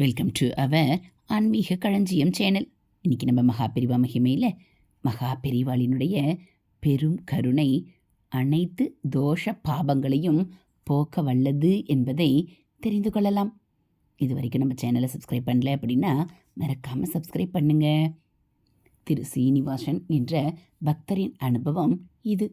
Welcome to our ஆன்மீக களஞ்சியம் channel. இன்றைக்கி நம்ம மகாபெரிவா மகிமையில் மகாபெரிவாளினுடைய பெரும் கருணை அனைத்து தோஷ பாபங்களையும் போக்க வல்லது என்பதை தெரிந்து கொள்ளலாம். இது வரைக்கும் நம்ம சேனலை சப்ஸ்கிரைப் பண்ணல அப்படின்னா மறக்காமல் சப்ஸ்கிரைப் பண்ணுங்க. திரு சீனிவாசன் என்ற பக்தரின் அனுபவம் இது.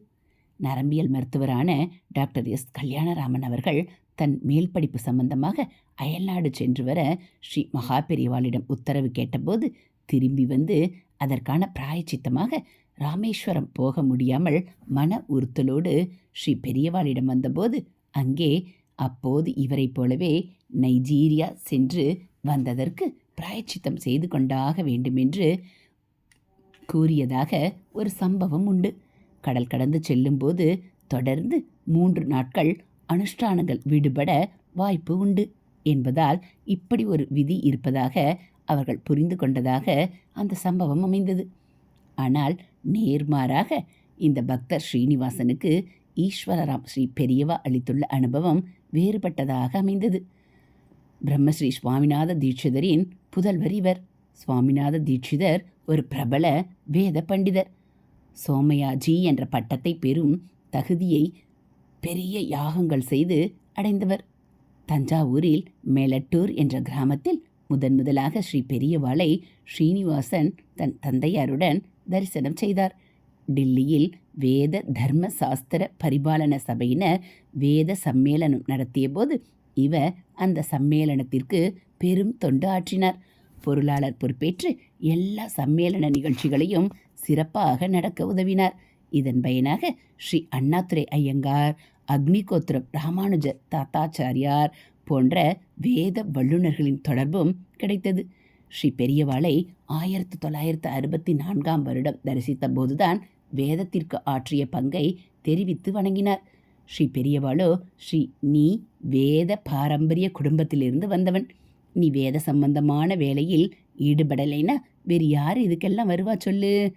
நரம்பியல் மருத்துவரான டாக்டர் எஸ் கல்யாணராமன் அவர்கள் தன் மேல் படிப்பு சம்பந்தமாக அயல்நாடு சென்று வர ஸ்ரீ மகா பெரியவாளிடம் உத்தரவு கேட்டபோது திரும்பி வந்து அதற்கான பிராயச்சித்தமாக ராமேஸ்வரம் போக முடியாமல் மன உறுத்தலோடு ஸ்ரீ பெரியவாளிடம் வந்தபோது அங்கே அப்போது இவரைப் போலவே நைஜீரியா சென்று வந்ததற்கு பிராயச்சித்தம் செய்து கொண்டாக வேண்டுமென்று கூறியதாக ஒரு சம்பவம் உண்டு. கடல் கடந்து செல்லும்போது தொடர்ந்து மூன்று நாட்கள் அனுஷ்டானங்கள் விடுபட வாய்ப்பு உண்டு. என்பதால் இப்படி ஒரு விதி இருப்பதாக அவர்கள் புரிந்து கொண்டதாக அந்த சம்பவம் அமைந்தது. ஆனால் நேர்மாறாக இந்த பக்தர் ஸ்ரீனிவாசனுக்கு ஈஸ்வரராம் ஸ்ரீ பெரியவா அளித்துள்ள அனுபவம் வேறுபட்டதாக அமைந்தது. பிரம்மஸ்ரீ சுவாமிநாத தீட்சிதரின் புதல்வர் இவர். சுவாமிநாத தீட்சிதர் ஒரு பிரபல வேத பண்டிதர். சோமயாஜி என்ற பட்டத்தை பெறும் தகுதியை பெரிய யாகங்கள் செய்து அடைந்தவர். தஞ்சாவூரில் மேலட்டூர் என்ற கிராமத்தில் முதன் முதலாக ஸ்ரீ பெரியவாளை ஸ்ரீனிவாசன் தன் தந்தையாருடன் தரிசனம் செய்தார். டில்லியில் வேத தர்ம சாஸ்திர பரிபாலன சபையினர் வேத சம்மேளனம் நடத்தியபோது இவர் அந்த சம்மேளனத்திற்கு பெரும் தொண்டு ஆற்றினார். பொருளாளர் பொறுப்பேற்று எல்லா சம்மேளன நிகழ்ச்சிகளையும் சிறப்பாக நடக்க உதவினார். இதன் பயனாக ஸ்ரீ அண்ணாதுரை ஐயங்கார் அக்னிகோத்திர ராமானுஜர் தாத்தாச்சாரியார் போன்ற வேத வல்லுநர்களின் தொடர்பும் கிடைத்தது. ஸ்ரீ பெரியவாளை ஆயிரத்தி தொள்ளாயிரத்து அறுபத்தி நான்காம் வருடம் தரிசித்த போதுதான் வேதத்திற்கு ஆற்றிய பங்கை தெரிவித்து வணங்கினார். ஸ்ரீ பெரியவாளோ ஸ்ரீ நீ வேத பாரம்பரிய குடும்பத்திலிருந்து வந்தவன். நீ வேத சம்பந்தமான வேலையில் ஈடுபடலைன்னா வேறு யார் இதுக்கெல்லாம் வருவா சொல்லு?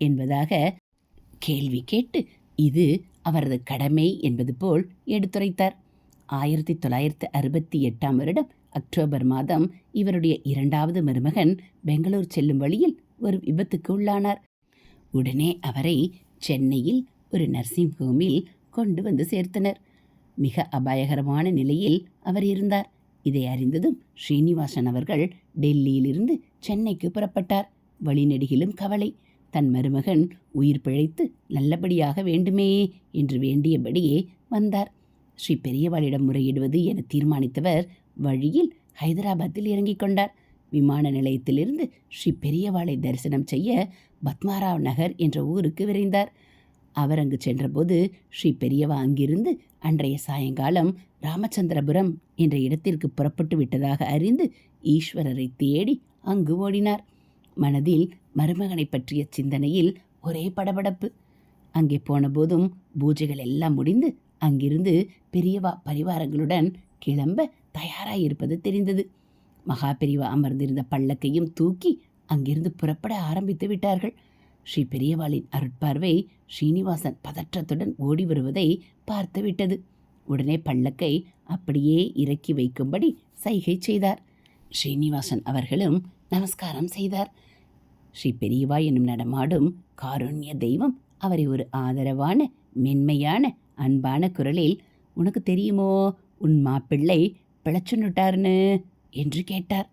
என்பதாக கேள்வி கேட்டு இது அவரது கடமை என்பது போல் எடுத்துரைத்தார். ஆயிரத்தி தொள்ளாயிரத்து அறுபத்தி எட்டாம் வருடம் அக்டோபர் மாதம் இவருடைய இரண்டாவது மருமகன் பெங்களூர் செல்லும் வழியில் ஒரு விபத்துக்கு உள்ளானார். உடனே அவரை சென்னையில் ஒரு நர்சிங் ஹோமில் கொண்டு வந்து சேர்த்தனர். மிக அபாயகரமான நிலையில் அவர் இருந்தார். இதை அறிந்ததும் ஸ்ரீனிவாசன் அவர்கள் டெல்லியிலிருந்து சென்னைக்கு புறப்பட்டார். வழிநெடுகிலும் கவலை. தன் மருமகன் உயிர் பிழைத்து நல்லபடியாக வேண்டுமே என்று வேண்டியபடியே வந்தார். ஸ்ரீ பெரியவாளிடம் முறையிடுவது என தீர்மானித்தவர் வழியில் ஹைதராபாத்தில் இறங்கிக் கொண்டார். விமான நிலையத்திலிருந்து ஸ்ரீ பெரியவாளை தரிசனம் செய்ய பத்மாராவ் நகர் என்ற ஊருக்கு விரைந்தார். அவர் அங்கு சென்றபோது ஸ்ரீ பெரியவா அங்கிருந்து அன்றைய சாயங்காலம் ராமச்சந்திரபுரம் என்ற இடத்திற்கு புறப்பட்டு விட்டதாக அறிந்து ஈஸ்வரரை தேடி அங்கு ஓடினார். மனதில் மருமகனை பற்றிய சிந்தனையில் ஒரே படபடப்பு. அங்கே போன போதும் பூஜைகள் எல்லாம் முடிந்து அங்கிருந்து பெரியவா பரிவாரங்களுடன் கிளம்ப தயாராயிருப்பது தெரிந்தது. மகா பெரியவா அமர்ந்திருந்த பல்லக்கையும் தூக்கி அங்கிருந்து புறப்பட ஆரம்பித்து விட்டார்கள். ஸ்ரீ பெரியவாளின் அருட்பார்வை ஸ்ரீனிவாசன் பதற்றத்துடன் ஓடி வருவதை பார்த்து விட்டது. உடனே பல்லக்கை அப்படியே இறக்கி வைக்கும்படி சைகை செய்தார். ஸ்ரீனிவாசன் அவர்களும் நமஸ்காரம் செய்தார். ஸ்ரீ பெரியவா என்னும் நடமாடும் காருண்ய தெய்வம் அவரை ஒரு ஆதரவான மென்மையான அன்பான குரலில் உனக்கு தெரியுமோ? உன் மாப்பிள்ளை பிழைச்சுன்னுட்டார்னு என்று கேட்டார்.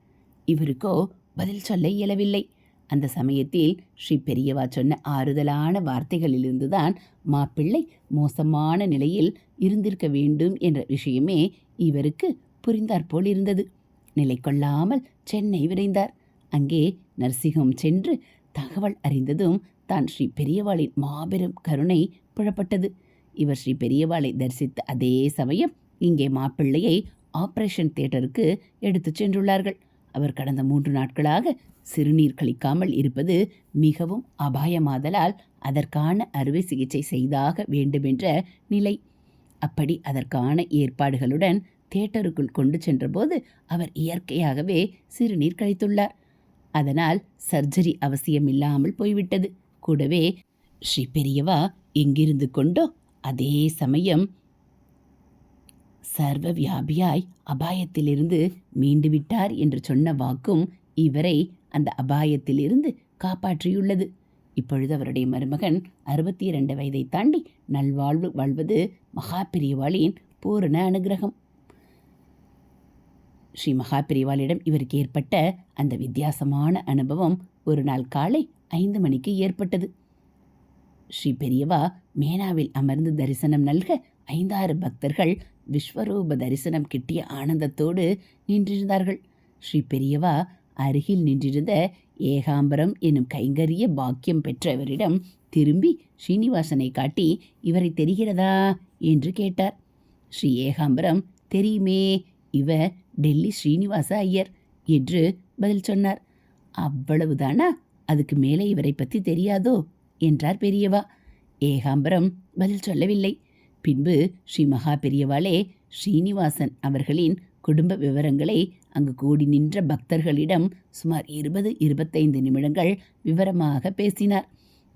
இவருக்கோ பதில் சொல்ல இயலவில்லை. அந்த சமயத்தில் ஸ்ரீ பெரியவா சொன்ன ஆறுதலான வார்த்தைகளிலிருந்துதான் மாப்பிள்ளை மோசமான நிலையில் இருந்திருக்க வேண்டும் என்ற விஷயமே இவருக்கு புரிந்தாற்போல் இருந்தது. நிலை கொள்ளாமல் சென்னை விரைந்தார். அங்கே நரசிங்கம் சென்று தகவல் அறிந்ததும் தான் ஸ்ரீ பெரியவாளின் மாபெரும் கருணை புழப்பட்டது இவர் ஸ்ரீ பெரியவாளை தரிசித்த அதே சமயம் இங்கே மாப்பிள்ளையை ஆபரேஷன் தியேட்டருக்கு எடுத்துச் சென்றுள்ளார்கள். அவர் கடந்த மூன்று நாட்களாக சிறுநீர் கழிக்காமல் இருப்பது மிகவும் அபாயமாதலால் அதற்கான அறுவை சிகிச்சை செய்தாக வேண்டுமென்ற நிலை. அப்படி அதற்கான ஏற்பாடுகளுடன் தியேட்டருக்குள் கொண்டு சென்றபோது அவர் இயற்கையாகவே சிறுநீர் கழித்துள்ளார். அதனால் சர்ஜரி அவசியமில்லாமல் போய்விட்டது. கூடவே ஸ்ரீ பெரியவா எங்கிருந்து கொண்டோ அதே சமயம் சர்வ வியாபியாய் அபாயத்திலிருந்து மீண்டு விட்டார் என்று சொன்ன வாக்கும் இவரை அந்த அபாயத்திலிருந்து காப்பாற்றியுள்ளது. இப்பொழுது அவருடைய மருமகன் அறுபத்தி இரண்டு வயதை தாண்டி நல்வாழ்வு வாழ்வது மகா பெரியவாளின் பூரண அனுகிரகம். ஸ்ரீ மகாபிரிவாளிடம் இவருக்கு ஏற்பட்ட அந்த வித்தியாசமான அனுபவம் ஒரு நாள் காலை ஐந்து மணிக்கு ஏற்பட்டது. ஸ்ரீ பெரியவா மேனாவில் அமர்ந்து தரிசனம் நல்க ஐந்தாறு பக்தர்கள் விஸ்வரூப தரிசனம் கிட்டிய ஆனந்தத்தோடு நின்றிருந்தார்கள். ஸ்ரீ பெரியவா அருகில் நின்றிருந்த ஏகாம்பரம் எனும் கைங்கரிய பாக்கியம் பெற்றவரிடம் திரும்பி ஸ்ரீனிவாசனை காட்டி இவரை தெரிகிறதா? என்று கேட்டார். ஸ்ரீ ஏகாம்பரம் தெரியுமே இவர் டெல்லி ஸ்ரீனிவாச ஐயர் என்று பதில் சொன்னார். அவ்வளவுதானா? அதுக்கு மேலே இவரை பற்றி தெரியாதோ? என்றார் பெரியவா. ஏகாம்பரம் பதில் சொல்லவில்லை. பின்பு ஸ்ரீ மகா பெரியவாளே ஸ்ரீனிவாசன் அவர்களின் குடும்ப விவரங்களை அங்கு கூடி நின்ற பக்தர்களிடம் சுமார் இருபது இருபத்தைந்து நிமிடங்கள் விவரமாக பேசினார்.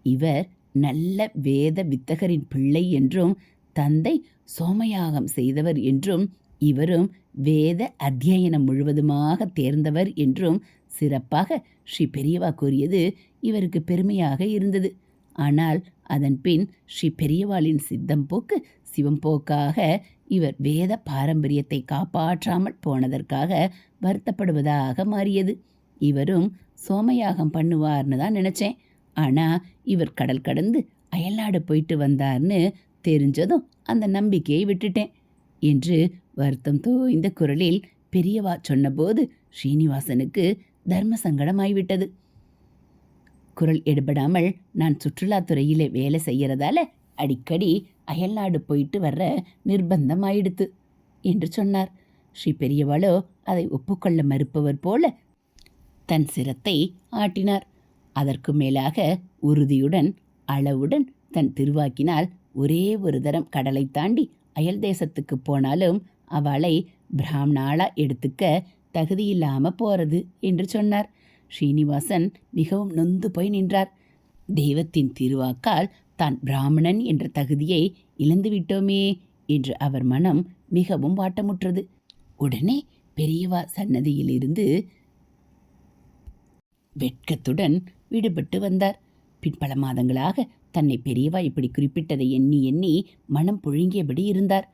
இவர் நல்ல வேத வித்தகரின் பிள்ளை என்றும் தந்தை சோமயாகம் செய்தவர் என்றும் இவரும் வேத அத்தியனம் முழுவதுமாக தேர்ந்தவர் என்றும் சிறப்பாக ஸ்ரீ பெரியவா கூறியது இவருக்கு பெருமையாக இருந்தது. ஆனால் அதன் பின் ஸ்ரீ பெரியவாளின் சித்தம் போக்கு சிவம்போக்காக இவர் வேத பாரம்பரியத்தை காப்பாற்றாமல் போனதற்காக வருத்தப்படுவதாக மாறியது. இவரும் சோமயாகம் பண்ணுவார்னு தான் நினச்சேன். ஆனால் இவர் கடல் கடந்து அயல்நாடு போயிட்டு வந்தார்னு தெரிஞ்சதும் அந்த நம்பிக்கையை விட்டுட்டேன் என்று வருத்தம் தோய்ந்த குரலில் பெரியவா சொன்னபோது ஸ்ரீனிவாசனுக்கு தர்ம சங்கடமாய்விட்டது. குரல் எடுபடாமல் நான் சுற்றுலாத்துறையிலே வேலை செய்கிறதால அடிக்கடி அயல்நாடு போயிட்டு வர்ற நிர்பந்தமாயிடுத்து என்று சொன்னார். ஸ்ரீ பெரியவாளோ அதை ஒப்புக்கொள்ள மறுப்பவர் போல தன் சிரத்தை ஆட்டினார். அதற்கு மேலாக உறுதியுடன் அளவுடன் தன் திருவாக்கினால் ஒரே ஒரு தரம் கடலை தாண்டி அயல் தேசத்துக்கு போனாலும் அவளை பிராமணாளா எடுத்துக்க தகுதியில்லாமல் போறது என்று சொன்னார். ஸ்ரீனிவாசன் மிகவும் நொந்து போய் நின்றார். தெய்வத்தின் திருவாக்கால் தான் பிராமணன் என்ற தகுதியை இழந்துவிட்டோமே என்று அவர் மனம் மிகவும் வாட்டமுற்றது. உடனே பெரியவா சன்னதியிலிருந்து வெட்கத்துடன் விடுபட்டு வந்தார். பின் பல மாதங்களாக தன்னை பெரியவா இப்படி குறிப்பிட்டதை எண்ணி எண்ணி மனம் புழுங்கியபடி இருந்தார்.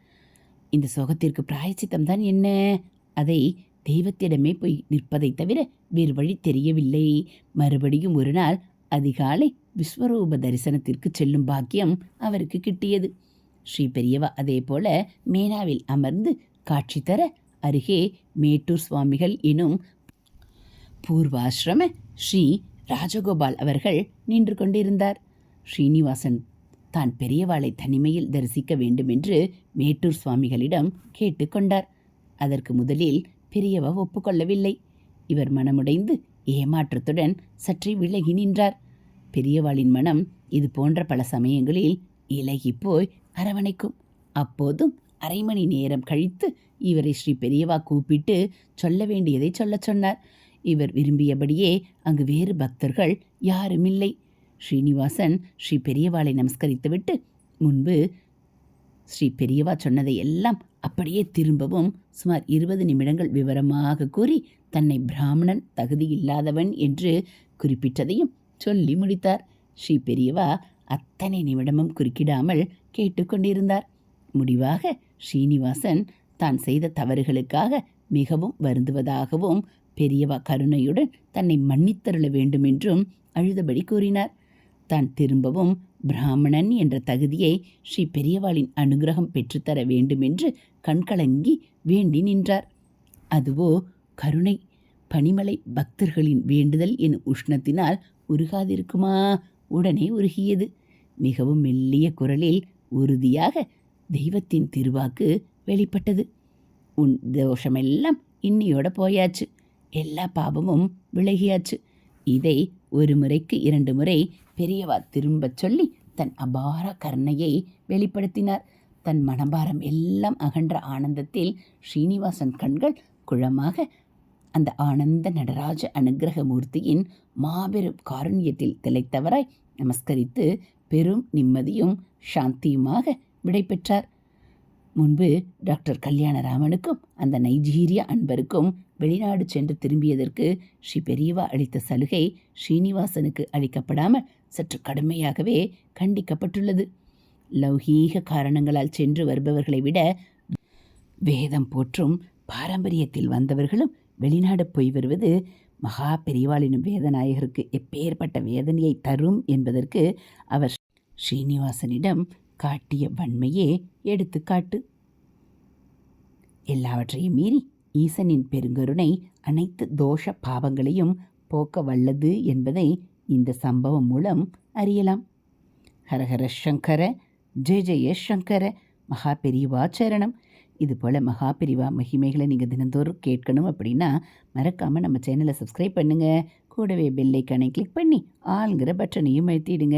இந்த சோகத்திற்கு பிராயச்சித்தம் தான் என்ன? அதை தெய்வத்திடமே போய் நிற்பதைத் தவிர வேறு வழி தெரியவில்லை. மறுபடியும் ஒரு நாள் அதிகாலை விஸ்வரூப தரிசனத்திற்கு செல்லும் பாக்கியம் அவருக்கு கிட்டியது. ஸ்ரீ பெரியவா அதே போல மேனாவில் அமர்ந்து காட்சி தர அருகே மேட்டூர் சுவாமிகள் எனும் பூர்வாசிரம ஸ்ரீ ராஜகோபால் அவர்கள் நின்று கொண்டிருந்தார். ஸ்ரீனிவாசன் தான் பெரியவாளை தனிமையில் தரிசிக்க வேண்டுமென்று மேட்டூர் சுவாமிகளிடம் கேட்டுக்கொண்டார் அதற்கு முதலில் பெரியவா ஒப்புக்கொள்ளவில்லை இவர் மனமுடைந்து ஏமாற்றத்துடன் சற்றே விலகி நின்றார். பெரியவாளின் மனம் இது போன்ற பல சமயங்களில் இலகி போய் அரவணைக்கும். அப்போதும் அரை மணி நேரம் கழித்து இவரை ஸ்ரீ பெரியவா கூப்பிட்டு சொல்ல வேண்டியதை சொல்லச் சொன்னார். இவர் விரும்பியபடியே அங்கு வேறு பக்தர்கள் யாருமில்லை. ஸ்ரீனிவாசன் ஸ்ரீ பெரியவாளை நமஸ்கரித்துவிட்டு முன்பு ஸ்ரீ பெரியவா சொன்னதை எல்லாம் அப்படியே திரும்பவும் சுமார் இருபது நிமிடங்கள் விவரமாக கூறி தன்னை பிராமணன் தகுதியில்லாதவன் என்று குறிப்பிட்டதையும் சொல்லி முடித்தார். ஸ்ரீ பெரியவா அத்தனை நிமிடமும் குறுக்கிடாமல் கேட்டுக்கொண்டிருந்தார் முடிவாக ஸ்ரீனிவாசன் தான் செய்த தவறுகளுக்காக மிகவும் வருந்துவதாகவும் பெரியவா கருணையுடன் தன்னை மன்னித்தருள வேண்டுமென்றும் அழுதபடி கூறினார். தான் திரும்பவும் பிராமணன் என்ற தகுதியை ஸ்ரீ பெரியவாளின் அனுகிரகம் பெற்றுத்தர வேண்டுமென்று கண்கலங்கி வேண்டி நின்றார். அதுவோ கருணை பனிமலை பக்தர்களின் வேண்டுதல் எனும் உஷ்ணத்தினால் உருகாதிருக்குமா? உடனே உருகியது. மிகவும் மெல்லிய குரலில் உறுதியாக தெய்வத்தின் திருவாக்கு வெளிப்பட்டது. உன் தோஷமெல்லாம் இன்னியோட போயாச்சு. எல்லா பாபமும் விலகியாச்சு. இதை ஒரு முறைக்கு இரண்டு முறை பெரியவா திரும்பச் சொல்லி தன் அபார கருணையை வெளிப்படுத்தினார். தன் மனபாரம் எல்லாம் அகன்ற ஆனந்தத்தில் ஸ்ரீனிவாசன் கண்கள் குழமாக அந்த ஆனந்த நடராஜ அனுக்கிரக மூர்த்தியின் மாபெரும் காருண்யத்தில் திளைத்தவராய் நமஸ்கரித்து பெரும் நிம்மதியும் சாந்தியுமாக விடைபெற்றார். முன்பு டாக்டர் கல்யாணராமனுக்கும் அந்த நைஜீரிய அன்பருக்கும் வெளிநாடு சென்று திரும்பியதற்கு ஸ்ரீ பெரியவா அளித்த சலுகை ஸ்ரீனிவாசனுக்கு அளிக்கப்படாமல் சற்று கடுமையாகவே கண்டிக்கப்பட்டுள்ளது. லௌகீக காரணங்களால் சென்று வருபவர்களை விட வேதம் போற்றும் பாரம்பரியத்தில் வந்தவர்களும் வெளிநாடு போய் வருவது மகா பெரிவாளினும் வேதநாயகருக்கு எப்பேற்பட்ட வேதனையை தரும் என்பதற்கு அவர் ஸ்ரீனிவாசனிடம் காட்டிய வன்மையே எடுத்துக்காட்டு. எல்லாவற்றையும் மீறி ஈசனின் பெருங்கருணை அனைத்து தோஷ பாவங்களையும் போக்க வல்லது என்பதை இந்த சம்பவம் மூலம் அறியலாம். ஹரஹர சங்கர ஜெய ஜெய சங்கர மகா பெரிவா சரணம். இதுபோல் மகா பெரிவா மகிமைகளை நீங்கள் தினந்தோறும் கேட்கணும் அப்படின்னா மறக்காமல் நம்ம சேனலை சப்ஸ்கிரைப் பண்ணுங்கள் கூடவே பெல்லைக்கானை கிளிக் பண்ணி ஆளுங்கிற பட்டனையும் அழுத்திடுங்க.